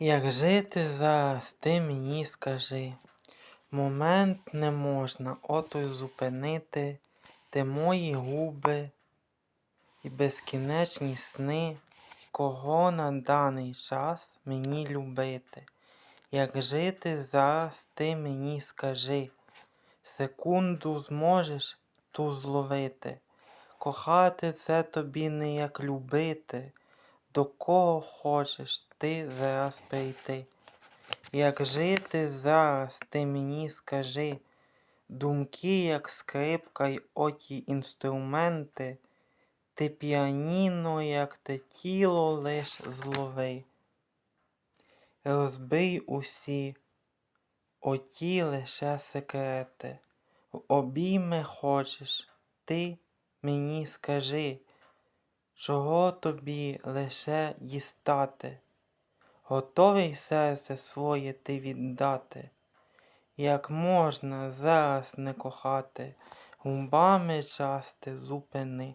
Як жити зараз, ти мені скажи. Момент не можна ото й зупинити, ти мої губи і безкінечні сни, кого на даний час мені любити. Як жити зараз, ти мені скажи. Секунду зможеш ту зловити. Кохати це тобі не як любити, до кого хочеш ти зараз прийти. Як жити зараз, ти мені скажи, думки, як скрипка й оті інструменти, ти піаніно, як те тіло лиш злови. Розбий усі оті лише секрети, в обійми хочеш, ти мені скажи, чого тобі лише дістати, готовий серце своє ти віддати, як можна зараз не кохати, губами части зупини,